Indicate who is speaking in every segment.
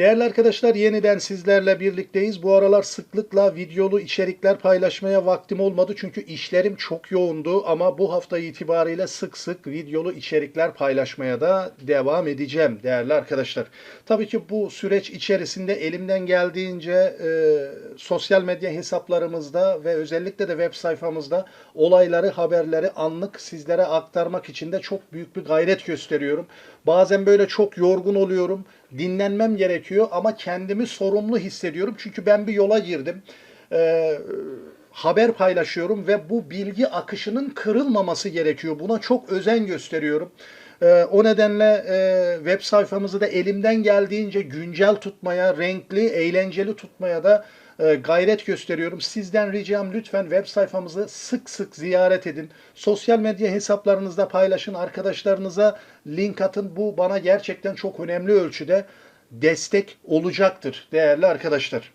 Speaker 1: Değerli arkadaşlar yeniden sizlerle birlikteyiz. Bu aralar sıklıkla videolu içerikler paylaşmaya vaktim olmadı çünkü işlerim çok yoğundu ama bu hafta itibariyle sık sık videolu içerikler paylaşmaya da devam edeceğim değerli arkadaşlar. Tabii ki bu süreç içerisinde elimden geldiğince e, sosyal medya hesaplarımızda ve özellikle de web sayfamızda olayları, haberleri anlık sizlere aktarmak için de çok büyük bir gayret gösteriyorum. Bazen böyle çok yorgun oluyorum. Dinlenmem gerekiyor ama kendimi sorumlu hissediyorum. Çünkü ben bir yola girdim. Ee, haber paylaşıyorum ve bu bilgi akışının kırılmaması gerekiyor. Buna çok özen gösteriyorum. Ee, o nedenle e, web sayfamızı da elimden geldiğince güncel tutmaya, renkli, eğlenceli tutmaya da gayret gösteriyorum. Sizden ricam lütfen web sayfamızı sık sık ziyaret edin. Sosyal medya hesaplarınızda paylaşın, arkadaşlarınıza link atın. Bu bana gerçekten çok önemli ölçüde destek olacaktır değerli arkadaşlar.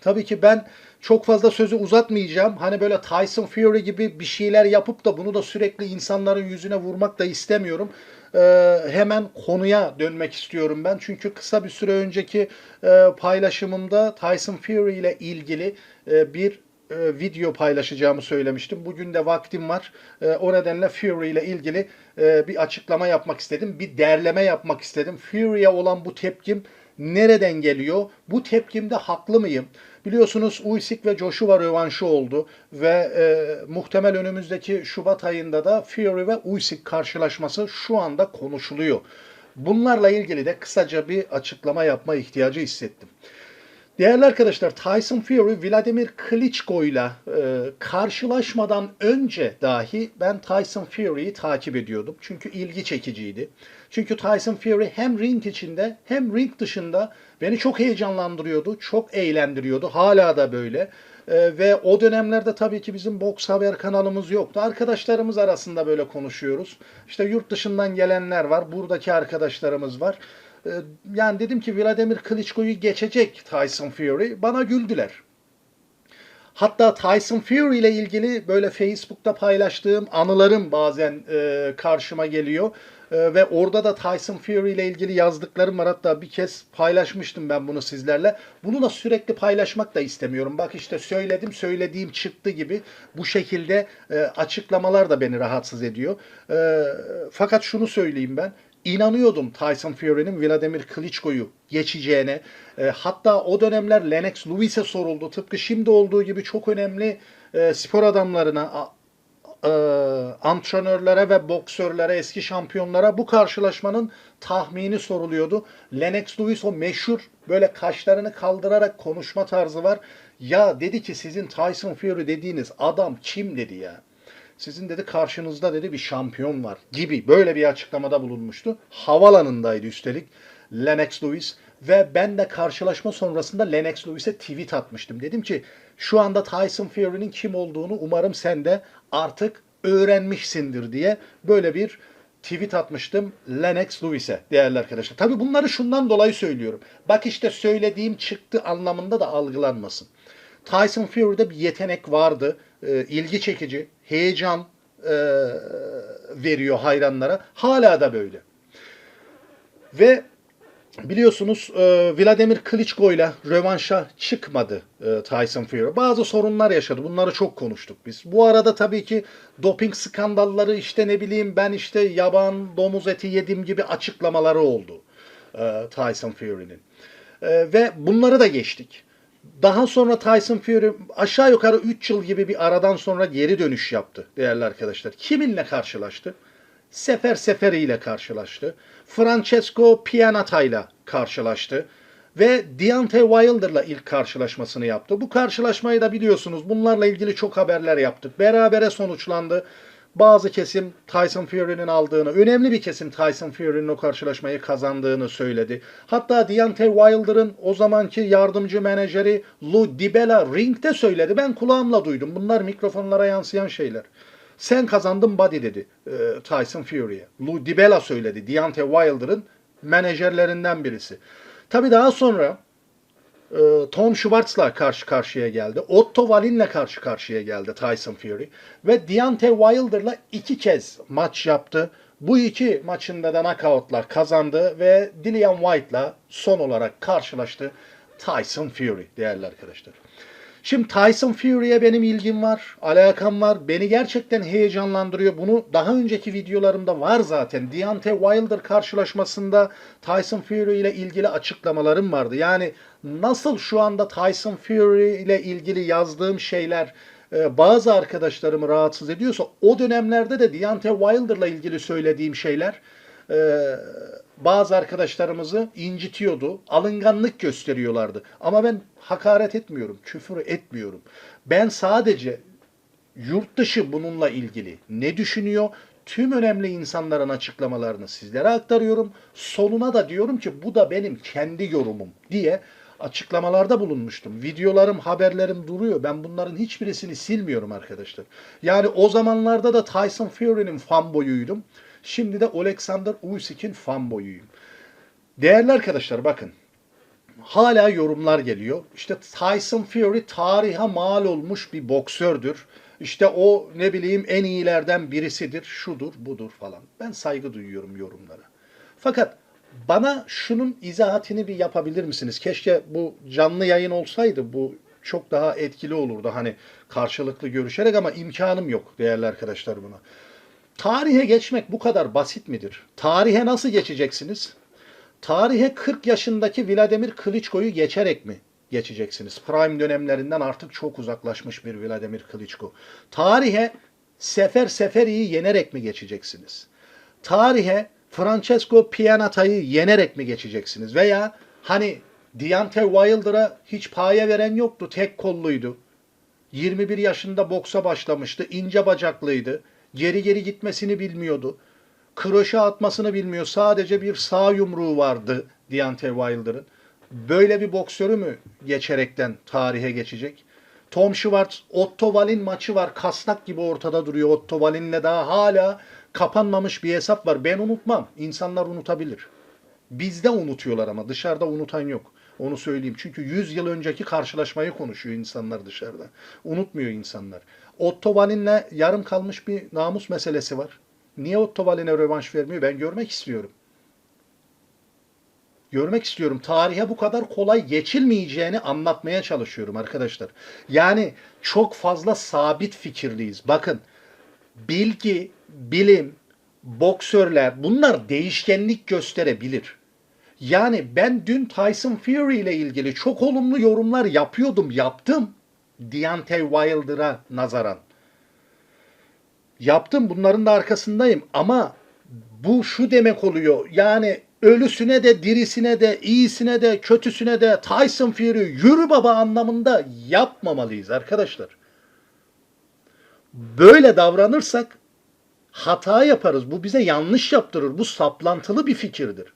Speaker 1: Tabii ki ben çok fazla sözü uzatmayacağım. Hani böyle Tyson Fury gibi bir şeyler yapıp da bunu da sürekli insanların yüzüne vurmak da istemiyorum. Ee, hemen konuya dönmek istiyorum ben. Çünkü kısa bir süre önceki e, paylaşımımda Tyson Fury ile ilgili e, bir e, video paylaşacağımı söylemiştim. Bugün de vaktim var. E, o nedenle Fury ile ilgili e, bir açıklama yapmak istedim. Bir derleme yapmak istedim. Fury'e olan bu tepkim nereden geliyor? Bu tepkimde haklı mıyım? Biliyorsunuz Usyk ve Joshua rövanşı oldu ve e, muhtemel önümüzdeki Şubat ayında da Fury ve Usyk karşılaşması şu anda konuşuluyor. Bunlarla ilgili de kısaca bir açıklama yapma ihtiyacı hissettim. Değerli arkadaşlar Tyson Fury Vladimir Klitschko ile e, karşılaşmadan önce dahi ben Tyson Fury'yi takip ediyordum. Çünkü ilgi çekiciydi. Çünkü Tyson Fury hem ring içinde hem ring dışında beni çok heyecanlandırıyordu, çok eğlendiriyordu. Hala da böyle. E, ve o dönemlerde tabii ki bizim boks haber kanalımız yoktu. Arkadaşlarımız arasında böyle konuşuyoruz. İşte yurt dışından gelenler var, buradaki arkadaşlarımız var. E, yani dedim ki Vladimir Klitschko'yu geçecek Tyson Fury. Bana güldüler. Hatta Tyson Fury ile ilgili böyle Facebook'ta paylaştığım anılarım bazen e, karşıma geliyor. E, ve orada da Tyson Fury ile ilgili yazdıklarım var. Hatta bir kez paylaşmıştım ben bunu sizlerle. Bunu da sürekli paylaşmak da istemiyorum. Bak işte söyledim, söylediğim çıktı gibi bu şekilde e, açıklamalar da beni rahatsız ediyor. E, fakat şunu söyleyeyim ben inanıyordum Tyson Fury'nin Vladimir Klitschko'yu geçeceğine. E, hatta o dönemler Lennox Lewis'e soruldu. Tıpkı şimdi olduğu gibi çok önemli e, spor adamlarına, e, antrenörlere ve boksörlere, eski şampiyonlara bu karşılaşmanın tahmini soruluyordu. Lennox Lewis o meşhur böyle kaşlarını kaldırarak konuşma tarzı var. Ya dedi ki sizin Tyson Fury dediğiniz adam kim dedi ya. Sizin dedi karşınızda dedi bir şampiyon var gibi böyle bir açıklamada bulunmuştu. Havalanındaydı üstelik Lennox Lewis ve ben de karşılaşma sonrasında Lennox Lewis'e tweet atmıştım. Dedim ki şu anda Tyson Fury'nin kim olduğunu umarım sen de artık öğrenmişsindir diye böyle bir tweet atmıştım Lennox Lewis'e değerli arkadaşlar. Tabii bunları şundan dolayı söylüyorum. Bak işte söylediğim çıktı anlamında da algılanmasın. Tyson Fury'de bir yetenek vardı. E, ilgi çekici, heyecan e, veriyor hayranlara. Hala da böyle. Ve biliyorsunuz e, Vladimir Klitschko ile rövanşa çıkmadı e, Tyson Fury. Bazı sorunlar yaşadı. Bunları çok konuştuk biz. Bu arada tabii ki doping skandalları işte ne bileyim ben işte yaban domuz eti yedim gibi açıklamaları oldu e, Tyson Fury'nin. E, ve bunları da geçtik. Daha sonra Tyson Fury aşağı yukarı 3 yıl gibi bir aradan sonra geri dönüş yaptı değerli arkadaşlar. Kiminle karşılaştı? Sefer Seferi ile karşılaştı. Francesco Pianata ile karşılaştı. Ve Deontay Wilder'la ilk karşılaşmasını yaptı. Bu karşılaşmayı da biliyorsunuz. Bunlarla ilgili çok haberler yaptık. Berabere sonuçlandı bazı kesim Tyson Fury'nin aldığını, önemli bir kesim Tyson Fury'nin o karşılaşmayı kazandığını söyledi. Hatta Deontay Wilder'ın o zamanki yardımcı menajeri Lou DiBella ringde söyledi. Ben kulağımla duydum. Bunlar mikrofonlara yansıyan şeyler. Sen kazandın buddy dedi e, Tyson Fury'ye. Lou DiBella söyledi. Deontay Wilder'ın menajerlerinden birisi. Tabii daha sonra Tom Schwartz'la karşı karşıya geldi. Otto Wallin'le karşı karşıya geldi Tyson Fury. Ve Deontay Wilder'la iki kez maç yaptı. Bu iki maçında da knockout'la kazandı ve Dillian White'la son olarak karşılaştı Tyson Fury değerli arkadaşlar. Şimdi Tyson Fury'e benim ilgim var, alakam var. Beni gerçekten heyecanlandırıyor. Bunu daha önceki videolarımda var zaten. Deontay Wilder karşılaşmasında Tyson Fury ile ilgili açıklamalarım vardı. Yani nasıl şu anda Tyson Fury ile ilgili yazdığım şeyler e, bazı arkadaşlarımı rahatsız ediyorsa o dönemlerde de Deontay Wilder'la ilgili söylediğim şeyler e, bazı arkadaşlarımızı incitiyordu. Alınganlık gösteriyorlardı. Ama ben hakaret etmiyorum, küfür etmiyorum. Ben sadece yurt dışı bununla ilgili ne düşünüyor? Tüm önemli insanların açıklamalarını sizlere aktarıyorum. Sonuna da diyorum ki bu da benim kendi yorumum diye açıklamalarda bulunmuştum. Videolarım, haberlerim duruyor. Ben bunların hiçbirisini silmiyorum arkadaşlar. Yani o zamanlarda da Tyson Fury'nin fanboyuydum. Şimdi de Alexander Usyk'in fanboyuyum. Değerli arkadaşlar bakın. Hala yorumlar geliyor. İşte Tyson Fury tarihe mal olmuş bir boksördür. İşte o ne bileyim en iyilerden birisidir, şudur, budur falan. Ben saygı duyuyorum yorumlara. Fakat bana şunun izahatini bir yapabilir misiniz? Keşke bu canlı yayın olsaydı bu çok daha etkili olurdu hani karşılıklı görüşerek ama imkanım yok değerli arkadaşlar buna. Tarihe geçmek bu kadar basit midir? Tarihe nasıl geçeceksiniz? Tarihe 40 yaşındaki Vladimir Klitschko'yu geçerek mi geçeceksiniz? Prime dönemlerinden artık çok uzaklaşmış bir Vladimir Klitschko. Tarihe Sefer Seferi'yi yenerek mi geçeceksiniz? Tarihe Francesco Pianata'yı yenerek mi geçeceksiniz? Veya hani Deontay Wilder'a hiç paye veren yoktu. Tek kolluydu. 21 yaşında boksa başlamıştı. ince bacaklıydı. Geri geri gitmesini bilmiyordu. Kroşe atmasını bilmiyor. Sadece bir sağ yumruğu vardı Deontay Wilder'ın. Böyle bir boksörü mü geçerekten tarihe geçecek? Tom Schwartz, Otto Wallin maçı var. Kasnak gibi ortada duruyor. Otto Wallin'le daha hala kapanmamış bir hesap var. Ben unutmam. İnsanlar unutabilir. Bizde unutuyorlar ama dışarıda unutan yok. Onu söyleyeyim. Çünkü 100 yıl önceki karşılaşmayı konuşuyor insanlar dışarıda. Unutmuyor insanlar. Otto Wallin'le yarım kalmış bir namus meselesi var. Niye Otto Wallin'e rövanş vermiyor? Ben görmek istiyorum. Görmek istiyorum. Tarihe bu kadar kolay geçilmeyeceğini anlatmaya çalışıyorum arkadaşlar. Yani çok fazla sabit fikirliyiz. Bakın bilgi, bilim, boksörler bunlar değişkenlik gösterebilir. Yani ben dün Tyson Fury ile ilgili çok olumlu yorumlar yapıyordum, yaptım. Deontay Wilder'a nazaran. Yaptım, bunların da arkasındayım ama bu şu demek oluyor. Yani ölüsüne de, dirisine de, iyisine de, kötüsüne de Tyson Fury yürü baba anlamında yapmamalıyız arkadaşlar. Böyle davranırsak hata yaparız. Bu bize yanlış yaptırır. Bu saplantılı bir fikirdir.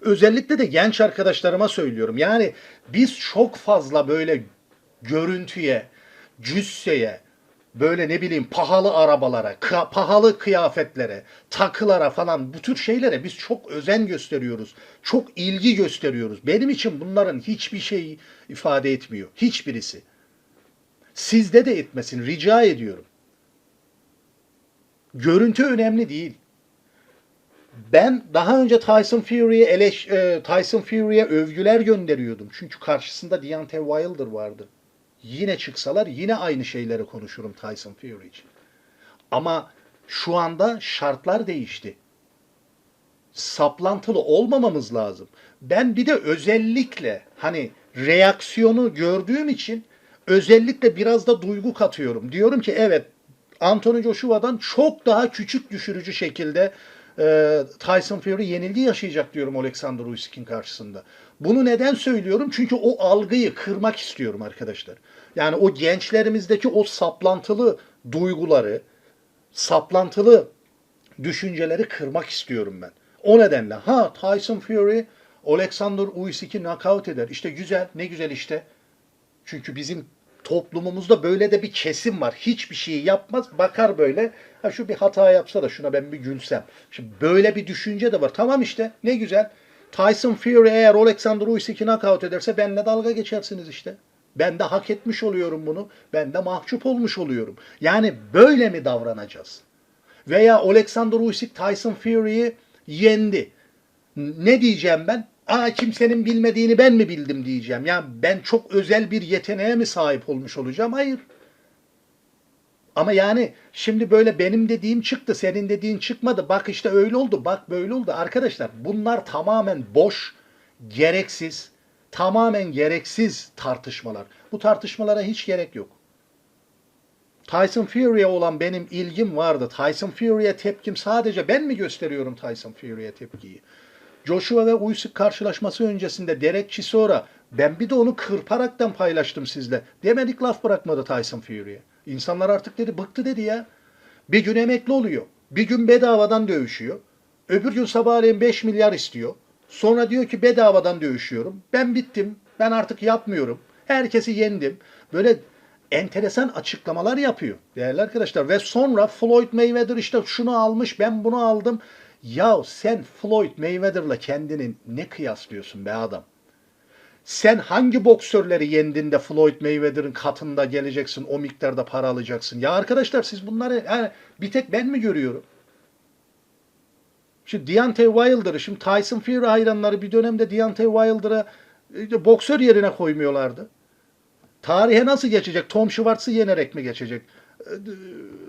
Speaker 1: Özellikle de genç arkadaşlarıma söylüyorum. Yani biz çok fazla böyle görüntüye, cüsseye, böyle ne bileyim pahalı arabalara, kı- pahalı kıyafetlere, takılara falan bu tür şeylere biz çok özen gösteriyoruz. Çok ilgi gösteriyoruz. Benim için bunların hiçbir şey ifade etmiyor. Hiçbirisi. Sizde de etmesin rica ediyorum. Görüntü önemli değil. Ben daha önce Tyson Fury'ye eleş, e, Tyson Fury'ye övgüler gönderiyordum. Çünkü karşısında Deontay Wilder vardı. Yine çıksalar yine aynı şeyleri konuşurum Tyson Fury için. Ama şu anda şartlar değişti. Saplantılı olmamamız lazım. Ben bir de özellikle hani reaksiyonu gördüğüm için özellikle biraz da duygu katıyorum. Diyorum ki evet Anthony Joshua'dan çok daha küçük düşürücü şekilde e, Tyson Fury yenilgi yaşayacak diyorum Alexander Usyk'in karşısında. Bunu neden söylüyorum? Çünkü o algıyı kırmak istiyorum arkadaşlar. Yani o gençlerimizdeki o saplantılı duyguları, saplantılı düşünceleri kırmak istiyorum ben. O nedenle ha Tyson Fury Alexander Usyk'i knockout eder. İşte güzel, ne güzel işte. Çünkü bizim toplumumuzda böyle de bir kesim var. Hiçbir şey yapmaz, bakar böyle. Ha şu bir hata yapsa da şuna ben bir gülsem. Şimdi böyle bir düşünce de var. Tamam işte, ne güzel. Tyson Fury eğer Alexander Usyk'i knockout ederse benimle dalga geçersiniz işte. Ben de hak etmiş oluyorum bunu. Ben de mahcup olmuş oluyorum. Yani böyle mi davranacağız? Veya Alexander Usyk Tyson Fury'yi yendi. Ne diyeceğim ben? Aa kimsenin bilmediğini ben mi bildim diyeceğim. Ya ben çok özel bir yeteneğe mi sahip olmuş olacağım? Hayır. Ama yani şimdi böyle benim dediğim çıktı, senin dediğin çıkmadı. Bak işte öyle oldu, bak böyle oldu. Arkadaşlar bunlar tamamen boş, gereksiz, tamamen gereksiz tartışmalar. Bu tartışmalara hiç gerek yok. Tyson Fury'e olan benim ilgim vardı. Tyson Fury'e tepkim sadece ben mi gösteriyorum Tyson Fury'e tepkiyi? Joshua ve Usyk karşılaşması öncesinde Derek Chisora ben bir de onu kırparaktan paylaştım sizle. Demedik laf bırakmadı Tyson Fury'e. İnsanlar artık dedi bıktı dedi ya. Bir gün emekli oluyor. Bir gün bedavadan dövüşüyor. Öbür gün sabahleyin 5 milyar istiyor. Sonra diyor ki bedavadan dövüşüyorum. Ben bittim. Ben artık yapmıyorum. Herkesi yendim. Böyle enteresan açıklamalar yapıyor değerli arkadaşlar. Ve sonra Floyd Mayweather işte şunu almış ben bunu aldım. Ya sen Floyd Mayweather'la kendini ne kıyaslıyorsun be adam? Sen hangi boksörleri yendin Floyd Mayweather'ın katında geleceksin o miktarda para alacaksın? Ya arkadaşlar siz bunları yani bir tek ben mi görüyorum? Şimdi Deontay Wilder'ı, şimdi Tyson Fury hayranları bir dönemde Deontay Wilder'a e, boksör yerine koymuyorlardı. Tarihe nasıl geçecek? Tom Schwartz'ı yenerek mi geçecek?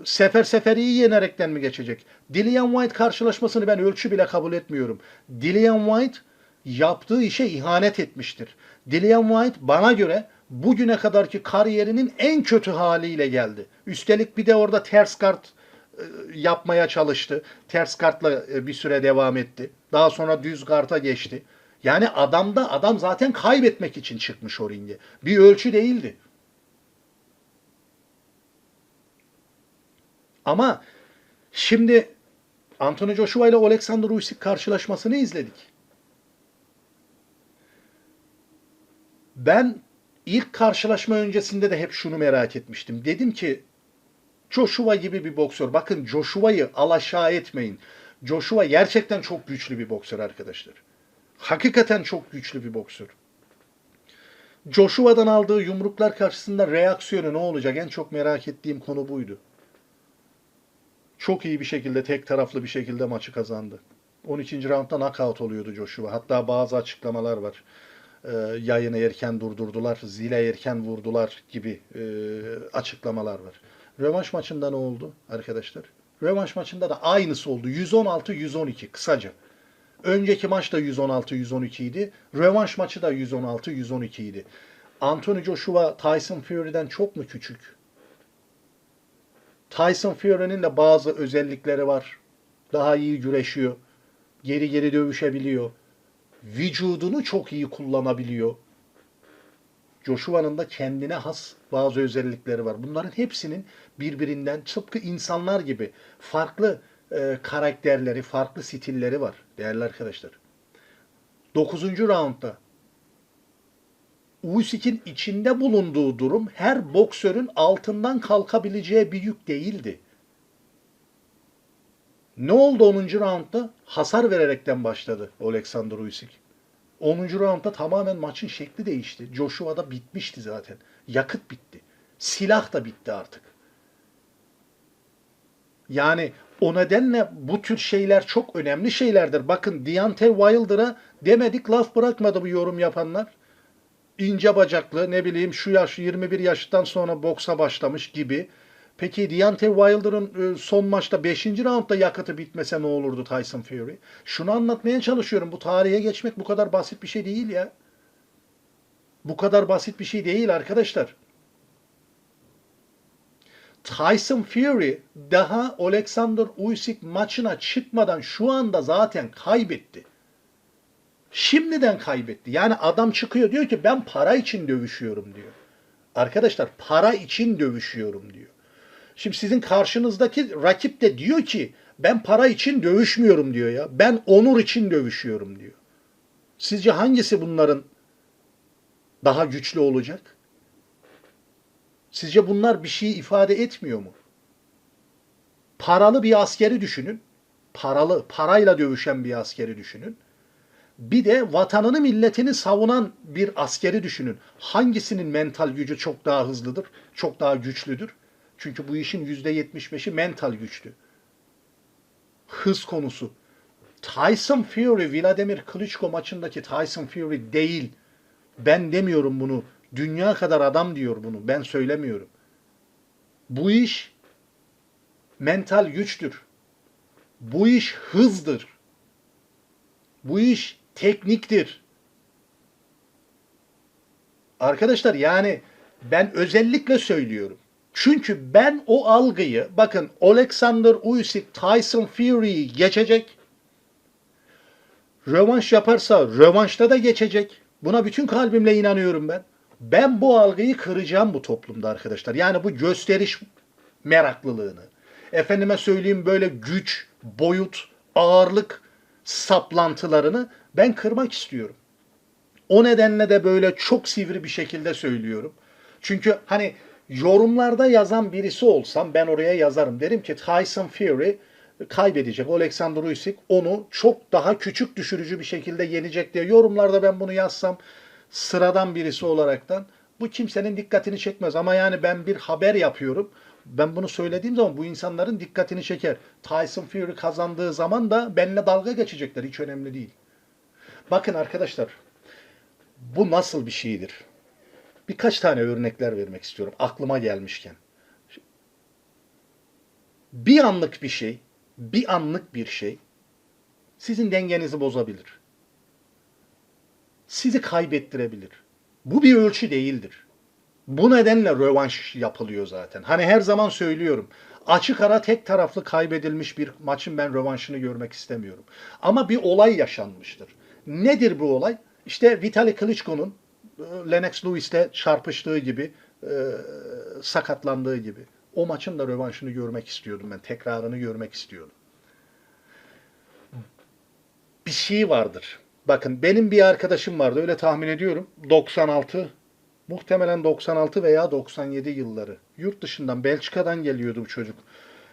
Speaker 1: Sefer Seferi'yi yenerekten mi geçecek? Dillian White karşılaşmasını ben ölçü bile kabul etmiyorum. Dillian White yaptığı işe ihanet etmiştir. Dillian White bana göre bugüne kadarki kariyerinin en kötü haliyle geldi. Üstelik bir de orada ters kart e, yapmaya çalıştı. Ters kartla e, bir süre devam etti. Daha sonra düz karta geçti. Yani adamda adam zaten kaybetmek için çıkmış o ringe. Bir ölçü değildi. Ama şimdi Anthony Joshua ile Alexander Usyk karşılaşmasını izledik. Ben ilk karşılaşma öncesinde de hep şunu merak etmiştim. Dedim ki Joshua gibi bir boksör. Bakın Joshua'yı alaşağı etmeyin. Joshua gerçekten çok güçlü bir boksör arkadaşlar. Hakikaten çok güçlü bir boksör. Joshua'dan aldığı yumruklar karşısında reaksiyonu ne olacak? En çok merak ettiğim konu buydu. Çok iyi bir şekilde, tek taraflı bir şekilde maçı kazandı. 12. roundda knockout oluyordu Joshua. Hatta bazı açıklamalar var. Ee, yayını erken durdurdular, zile erken vurdular gibi e, açıklamalar var. Rövanş maçında ne oldu arkadaşlar? Rövanş maçında da aynısı oldu. 116-112 kısaca. Önceki maç da 116-112 idi. Rövanş maçı da 116-112 idi. Anthony Joshua Tyson Fury'den çok mu küçük? Tyson Fury'nin de bazı özellikleri var. Daha iyi güreşiyor. Geri geri dövüşebiliyor. Vücudunu çok iyi kullanabiliyor. Joshua'nın da kendine has bazı özellikleri var. Bunların hepsinin birbirinden tıpkı insanlar gibi farklı e, karakterleri, farklı stilleri var değerli arkadaşlar. 9. roundda Usyk'in içinde bulunduğu durum her boksörün altından kalkabileceği bir yük değildi. Ne oldu 10. roundda? Hasar vererekten başladı Alexander Usyk. 10. roundda tamamen maçın şekli değişti. Joshua da bitmişti zaten. Yakıt bitti. Silah da bitti artık. Yani o nedenle bu tür şeyler çok önemli şeylerdir. Bakın Deontay Wilder'a demedik laf bırakmadı bu yorum yapanlar. İnce bacaklı ne bileyim şu yaş 21 yaştan sonra boksa başlamış gibi. Peki Deontay Wilder'ın e, son maçta 5. roundda yakıtı bitmese ne olurdu Tyson Fury? Şunu anlatmaya çalışıyorum. Bu tarihe geçmek bu kadar basit bir şey değil ya. Bu kadar basit bir şey değil arkadaşlar. Tyson Fury daha Alexander Usyk maçına çıkmadan şu anda zaten kaybetti. Şimdiden kaybetti. Yani adam çıkıyor diyor ki ben para için dövüşüyorum diyor. Arkadaşlar para için dövüşüyorum diyor. Şimdi sizin karşınızdaki rakip de diyor ki ben para için dövüşmüyorum diyor ya. Ben onur için dövüşüyorum diyor. Sizce hangisi bunların daha güçlü olacak? Sizce bunlar bir şey ifade etmiyor mu? Paralı bir askeri düşünün. Paralı, parayla dövüşen bir askeri düşünün. Bir de vatanını milletini savunan bir askeri düşünün. Hangisinin mental gücü çok daha hızlıdır, çok daha güçlüdür? Çünkü bu işin %75'i mental güçlü. hız konusu. Tyson Fury, Vladimir Klitschko maçındaki Tyson Fury değil. Ben demiyorum bunu. Dünya kadar adam diyor bunu. Ben söylemiyorum. Bu iş mental güçtür. Bu iş hızdır. Bu iş tekniktir. Arkadaşlar yani ben özellikle söylüyorum. Çünkü ben o algıyı bakın Alexander Usyk Tyson Fury'yi geçecek. Rövanş yaparsa rövanşta da geçecek. Buna bütün kalbimle inanıyorum ben. Ben bu algıyı kıracağım bu toplumda arkadaşlar. Yani bu gösteriş meraklılığını. Efendime söyleyeyim böyle güç, boyut, ağırlık saplantılarını ben kırmak istiyorum. O nedenle de böyle çok sivri bir şekilde söylüyorum. Çünkü hani yorumlarda yazan birisi olsam ben oraya yazarım. Derim ki Tyson Fury kaybedecek. Alexander Usyk onu çok daha küçük düşürücü bir şekilde yenecek diye yorumlarda ben bunu yazsam sıradan birisi olaraktan bu kimsenin dikkatini çekmez. Ama yani ben bir haber yapıyorum. Ben bunu söylediğim zaman bu insanların dikkatini çeker. Tyson Fury kazandığı zaman da benimle dalga geçecekler. Hiç önemli değil. Bakın arkadaşlar bu nasıl bir şeydir? Birkaç tane örnekler vermek istiyorum aklıma gelmişken. Bir anlık bir şey, bir anlık bir şey sizin dengenizi bozabilir. Sizi kaybettirebilir. Bu bir ölçü değildir. Bu nedenle rövanş yapılıyor zaten. Hani her zaman söylüyorum. Açık ara tek taraflı kaybedilmiş bir maçın ben rövanşını görmek istemiyorum. Ama bir olay yaşanmıştır. Nedir bu olay? İşte Vitali Klitschko'nun e, Lennox Lewis'le çarpıştığı gibi, e, sakatlandığı gibi. O maçın da rövanşını görmek istiyordum ben. Tekrarını görmek istiyordum. Bir şey vardır. Bakın benim bir arkadaşım vardı öyle tahmin ediyorum. 96 muhtemelen 96 veya 97 yılları. Yurt dışından Belçika'dan geliyordu bu çocuk.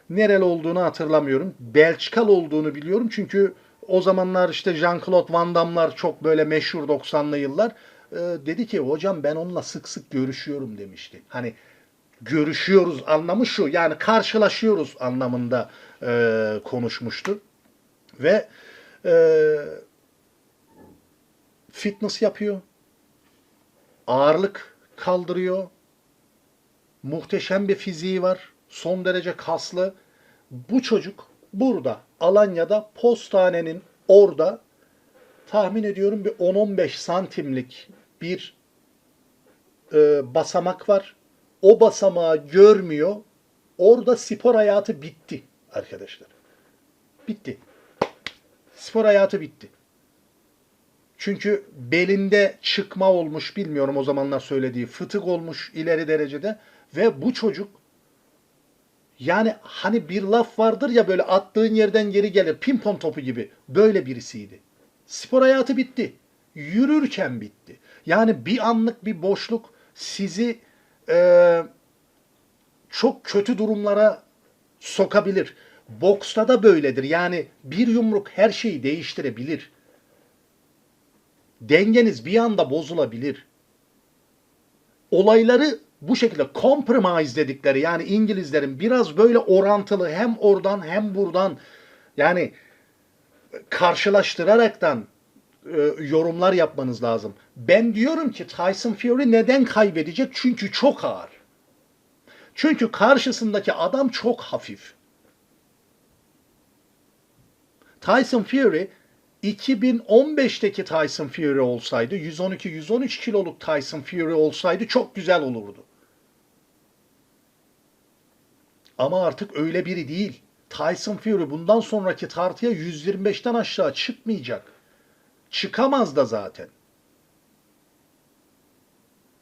Speaker 1: Nereli olduğunu hatırlamıyorum. Belçikalı olduğunu biliyorum çünkü o zamanlar işte Jean-Claude Van Damme'lar çok böyle meşhur 90'lı yıllar. Ee, dedi ki hocam ben onunla sık sık görüşüyorum demişti. Hani görüşüyoruz anlamı şu yani karşılaşıyoruz anlamında e, konuşmuştu. Ve e, fitness yapıyor. Ağırlık kaldırıyor. Muhteşem bir fiziği var. Son derece kaslı. Bu çocuk burada Alanya'da postanenin orada tahmin ediyorum bir 10-15 santimlik bir e, basamak var. O basamağı görmüyor. Orada spor hayatı bitti arkadaşlar. Bitti. Spor hayatı bitti. Çünkü belinde çıkma olmuş bilmiyorum o zamanlar söylediği fıtık olmuş ileri derecede ve bu çocuk yani hani bir laf vardır ya böyle attığın yerden geri gelir pimpon topu gibi böyle birisiydi. Spor hayatı bitti. Yürürken bitti. Yani bir anlık bir boşluk sizi e, çok kötü durumlara sokabilir. Boksta da böyledir. Yani bir yumruk her şeyi değiştirebilir. Dengeniz bir anda bozulabilir. Olayları bu şekilde compromise dedikleri yani İngilizlerin biraz böyle orantılı hem oradan hem buradan yani karşılaştıraraktan e, yorumlar yapmanız lazım. Ben diyorum ki Tyson Fury neden kaybedecek? Çünkü çok ağır. Çünkü karşısındaki adam çok hafif. Tyson Fury 2015'teki Tyson Fury olsaydı, 112-113 kiloluk Tyson Fury olsaydı çok güzel olurdu. Ama artık öyle biri değil. Tyson Fury bundan sonraki tartıya 125'ten aşağı çıkmayacak. Çıkamaz da zaten.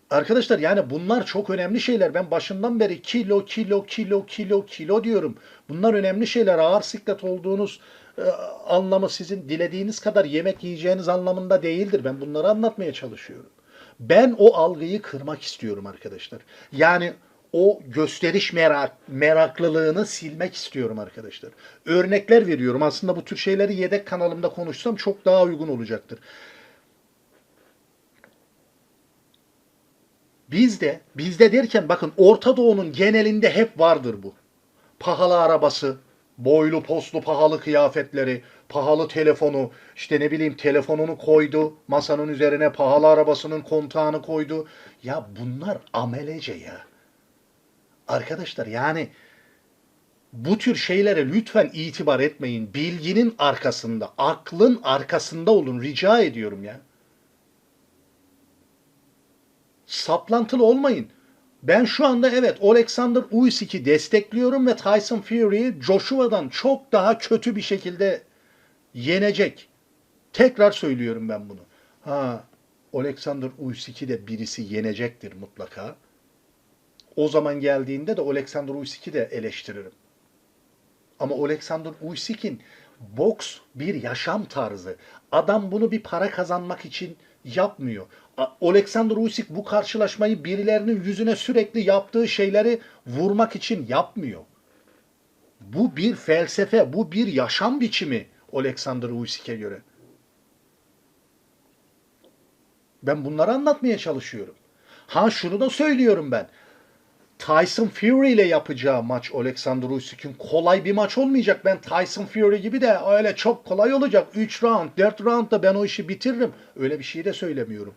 Speaker 1: Arkadaşlar yani bunlar çok önemli şeyler. Ben başından beri kilo, kilo, kilo, kilo, kilo diyorum. Bunlar önemli şeyler. Ağır siklet olduğunuz e, anlamı sizin dilediğiniz kadar yemek yiyeceğiniz anlamında değildir. Ben bunları anlatmaya çalışıyorum. Ben o algıyı kırmak istiyorum arkadaşlar. Yani o gösteriş merak, meraklılığını silmek istiyorum arkadaşlar. Örnekler veriyorum. Aslında bu tür şeyleri yedek kanalımda konuşsam çok daha uygun olacaktır. Bizde, bizde derken bakın Orta Doğu'nun genelinde hep vardır bu. Pahalı arabası, Boylu poslu pahalı kıyafetleri, pahalı telefonu, işte ne bileyim telefonunu koydu, masanın üzerine pahalı arabasının kontağını koydu. Ya bunlar amelece ya. Arkadaşlar yani bu tür şeylere lütfen itibar etmeyin. Bilginin arkasında, aklın arkasında olun rica ediyorum ya. Saplantılı olmayın. Ben şu anda evet Alexander Usyk'i destekliyorum ve Tyson Fury'yi Joshua'dan çok daha kötü bir şekilde yenecek. Tekrar söylüyorum ben bunu. Ha Alexander Usyk'i de birisi yenecektir mutlaka. O zaman geldiğinde de Alexander Usyk'i de eleştiririm. Ama Alexander Usyk'in boks bir yaşam tarzı. Adam bunu bir para kazanmak için yapmıyor. Alexander Usyk bu karşılaşmayı birilerinin yüzüne sürekli yaptığı şeyleri vurmak için yapmıyor. Bu bir felsefe, bu bir yaşam biçimi Alexander Usyk'e göre. Ben bunları anlatmaya çalışıyorum. Ha şunu da söylüyorum ben. Tyson Fury ile yapacağı maç Alexander Usyk'ün kolay bir maç olmayacak. Ben Tyson Fury gibi de öyle çok kolay olacak. 3 round, 4 roundda ben o işi bitiririm. Öyle bir şey de söylemiyorum.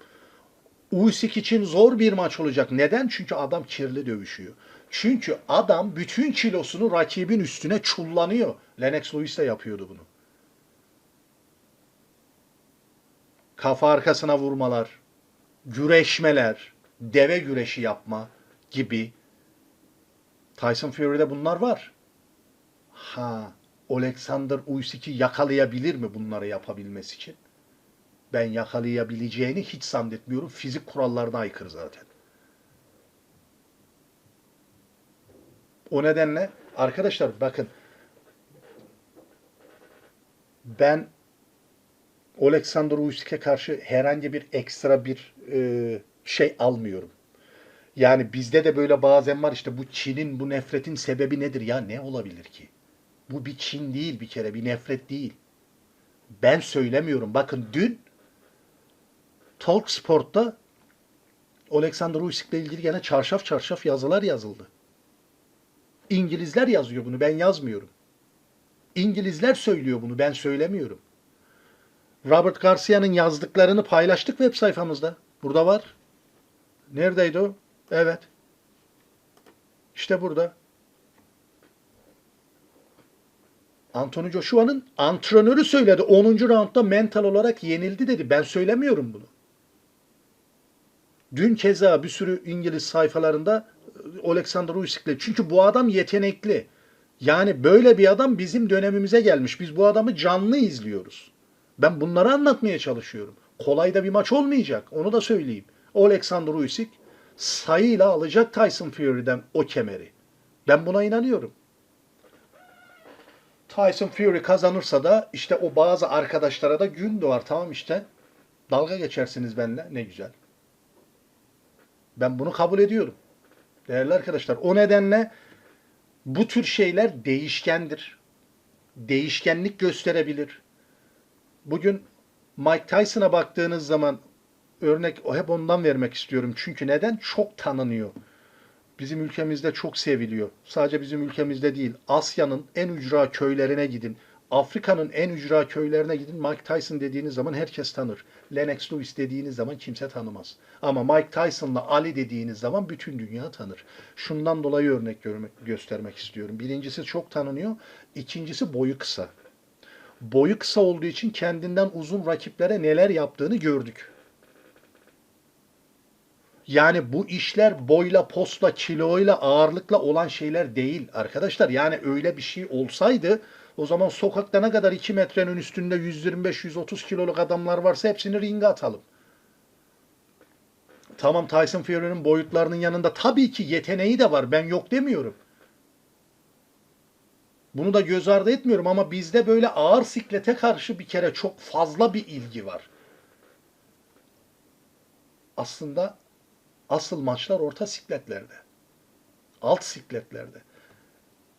Speaker 1: Usyk için zor bir maç olacak. Neden? Çünkü adam kirli dövüşüyor. Çünkü adam bütün kilosunu rakibin üstüne çullanıyor. Lennox Lewis de yapıyordu bunu. Kafa arkasına vurmalar, güreşmeler, deve güreşi yapma gibi Tyson Fury'de bunlar var. Ha, Alexander Usyk'i yakalayabilir mi bunları yapabilmesi için? Ben yakalayabileceğini hiç zannetmiyorum. Fizik kurallarına aykırı zaten. O nedenle arkadaşlar bakın ben Alexander Usyk'e karşı herhangi bir ekstra bir e, şey almıyorum. Yani bizde de böyle bazen var işte bu Çin'in bu nefretin sebebi nedir ya ne olabilir ki? Bu bir Çin değil bir kere bir nefret değil. Ben söylemiyorum. Bakın dün Talk Sport'ta Alexander Usyk'le ilgili gene çarşaf çarşaf yazılar yazıldı. İngilizler yazıyor bunu ben yazmıyorum. İngilizler söylüyor bunu ben söylemiyorum. Robert Garcia'nın yazdıklarını paylaştık web sayfamızda. Burada var. Neredeydi o? Evet. İşte burada. Anthony Joshua'nın antrenörü söyledi. 10. roundda mental olarak yenildi dedi. Ben söylemiyorum bunu. Dün keza bir sürü İngiliz sayfalarında e, Alexander Usyk'le. Çünkü bu adam yetenekli. Yani böyle bir adam bizim dönemimize gelmiş. Biz bu adamı canlı izliyoruz. Ben bunları anlatmaya çalışıyorum. Kolay da bir maç olmayacak. Onu da söyleyeyim. Alexander Usyk sayıyla alacak Tyson Fury'den o kemeri. Ben buna inanıyorum. Tyson Fury kazanırsa da işte o bazı arkadaşlara da gün doğar. Tamam işte dalga geçersiniz benimle. Ne güzel. Ben bunu kabul ediyorum. Değerli arkadaşlar o nedenle bu tür şeyler değişkendir. Değişkenlik gösterebilir. Bugün Mike Tyson'a baktığınız zaman örnek o hep ondan vermek istiyorum. Çünkü neden? Çok tanınıyor. Bizim ülkemizde çok seviliyor. Sadece bizim ülkemizde değil. Asya'nın en ücra köylerine gidin. Afrika'nın en ücra köylerine gidin. Mike Tyson dediğiniz zaman herkes tanır. Lennox Lewis dediğiniz zaman kimse tanımaz. Ama Mike Tyson'la Ali dediğiniz zaman bütün dünya tanır. Şundan dolayı örnek görmek, göstermek istiyorum. Birincisi çok tanınıyor. İkincisi boyu kısa. Boyu kısa olduğu için kendinden uzun rakiplere neler yaptığını gördük. Yani bu işler boyla, postla, kiloyla, ağırlıkla olan şeyler değil arkadaşlar. Yani öyle bir şey olsaydı o zaman sokakta ne kadar 2 metrenin üstünde 125-130 kiloluk adamlar varsa hepsini ringe atalım. Tamam Tyson Fury'nin boyutlarının yanında tabii ki yeteneği de var. Ben yok demiyorum. Bunu da göz ardı etmiyorum ama bizde böyle ağır siklete karşı bir kere çok fazla bir ilgi var. Aslında asıl maçlar orta sikletlerde. Alt sikletlerde.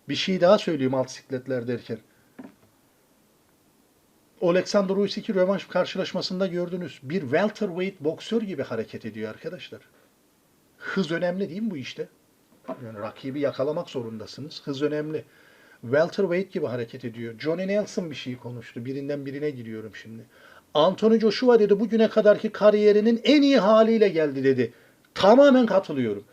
Speaker 1: Bir şey daha söyleyeyim alt sikletler derken. Alexander Usyk'i rövanş karşılaşmasında gördünüz. Bir welterweight boksör gibi hareket ediyor arkadaşlar. Hız önemli değil mi bu işte? Yani rakibi yakalamak zorundasınız. Hız önemli. welterweight gibi hareket ediyor. Johnny Nelson bir şey konuştu. Birinden birine giriyorum şimdi. Anthony Joshua dedi bugüne kadarki kariyerinin en iyi haliyle geldi dedi. Tamamen katılıyorum.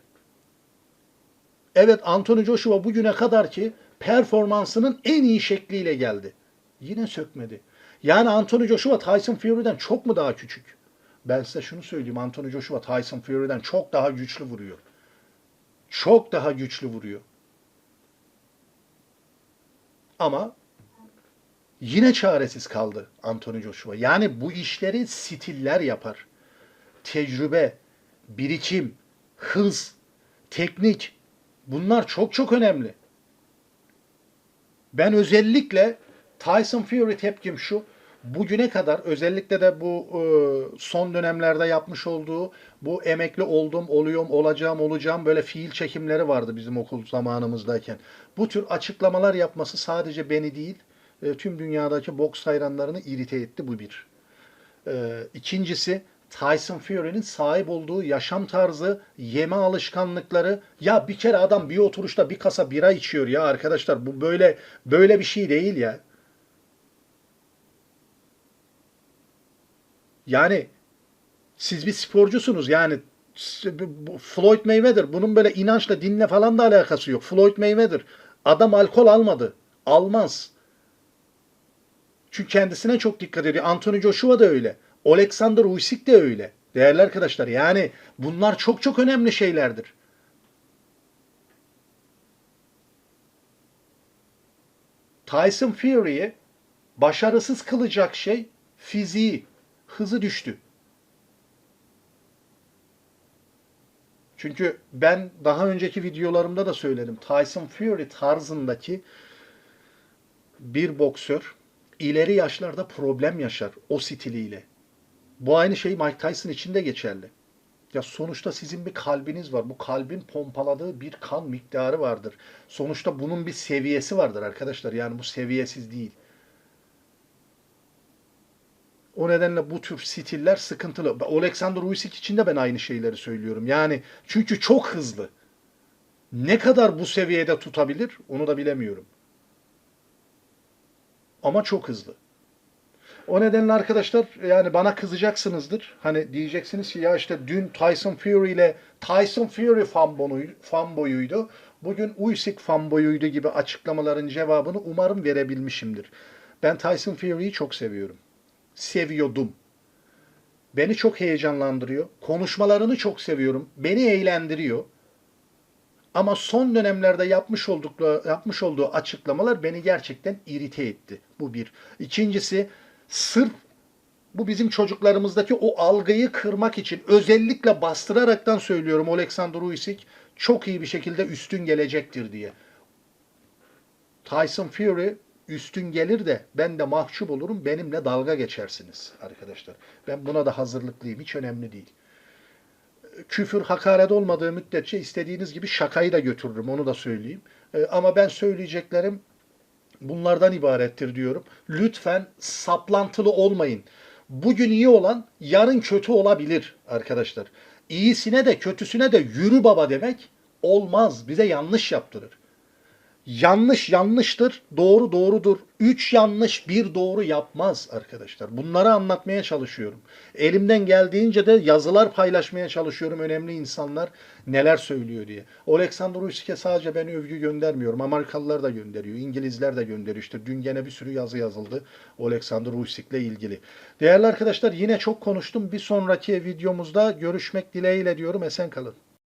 Speaker 1: Evet Anthony Joshua bugüne kadarki performansının en iyi şekliyle geldi. Yine sökmedi. Yani Anthony Joshua Tyson Fury'den çok mu daha küçük? Ben size şunu söyleyeyim. Anthony Joshua Tyson Fury'den çok daha güçlü vuruyor. Çok daha güçlü vuruyor. Ama yine çaresiz kaldı Anthony Joshua. Yani bu işleri stiller yapar. Tecrübe, birikim, hız, teknik bunlar çok çok önemli. Ben özellikle Tyson Fury tepkim şu. Bugüne kadar özellikle de bu e, son dönemlerde yapmış olduğu bu emekli oldum, oluyorum, olacağım, olacağım böyle fiil çekimleri vardı bizim okul zamanımızdayken. Bu tür açıklamalar yapması sadece beni değil, e, tüm dünyadaki boks hayranlarını irite etti bu bir. E, ikincisi Tyson Fury'nin sahip olduğu yaşam tarzı, yeme alışkanlıkları. Ya bir kere adam bir oturuşta bir kasa bira içiyor ya arkadaşlar. Bu böyle böyle bir şey değil ya. Yani siz bir sporcusunuz. Yani Floyd Mayweather bunun böyle inançla, dinle falan da alakası yok. Floyd Mayweather adam alkol almadı. Almaz. Çünkü kendisine çok dikkat ediyor. Anthony Joshua da öyle. Alexander Usyk de öyle. Değerli arkadaşlar yani bunlar çok çok önemli şeylerdir. Tyson Fury'yi başarısız kılacak şey fiziği, hızı düştü. Çünkü ben daha önceki videolarımda da söyledim. Tyson Fury tarzındaki bir boksör ileri yaşlarda problem yaşar o stiliyle. Bu aynı şey Mike Tyson için de geçerli. Ya sonuçta sizin bir kalbiniz var. Bu kalbin pompaladığı bir kan miktarı vardır. Sonuçta bunun bir seviyesi vardır arkadaşlar. Yani bu seviyesiz değil. O nedenle bu tür stiller sıkıntılı. Alexander Usyk için de ben aynı şeyleri söylüyorum. Yani çünkü çok hızlı. Ne kadar bu seviyede tutabilir onu da bilemiyorum. Ama çok hızlı. O nedenle arkadaşlar yani bana kızacaksınızdır. Hani diyeceksiniz ki ya işte dün Tyson Fury ile Tyson Fury fanboyuydu. Bugün Usyk fanboyuydu gibi açıklamaların cevabını umarım verebilmişimdir. Ben Tyson Fury'yi çok seviyorum. Seviyordum. Beni çok heyecanlandırıyor. Konuşmalarını çok seviyorum. Beni eğlendiriyor. Ama son dönemlerde yapmış oldukları, yapmış olduğu açıklamalar beni gerçekten irite etti. Bu bir. İkincisi sırf bu bizim çocuklarımızdaki o algıyı kırmak için özellikle bastıraraktan söylüyorum Alexander Usyk çok iyi bir şekilde üstün gelecektir diye. Tyson Fury üstün gelir de ben de mahcup olurum benimle dalga geçersiniz arkadaşlar. Ben buna da hazırlıklıyım hiç önemli değil. Küfür hakaret olmadığı müddetçe istediğiniz gibi şakayı da götürürüm onu da söyleyeyim. Ee, ama ben söyleyeceklerim bunlardan ibarettir diyorum. Lütfen saplantılı olmayın. Bugün iyi olan yarın kötü olabilir arkadaşlar. İyisine de kötüsüne de yürü baba demek olmaz. Bize yanlış yaptırır. Yanlış yanlıştır, doğru doğrudur. Üç yanlış bir doğru yapmaz arkadaşlar. Bunları anlatmaya çalışıyorum. Elimden geldiğince de yazılar paylaşmaya çalışıyorum. Önemli insanlar neler söylüyor diye. Alexander Usyk'e sadece ben övgü göndermiyorum. Amerikalılar da gönderiyor. İngilizler de gönderiyor. İşte dün gene bir sürü yazı yazıldı Alexander Usyk'le ilgili. Değerli arkadaşlar yine çok konuştum. Bir sonraki videomuzda görüşmek dileğiyle diyorum. Esen kalın.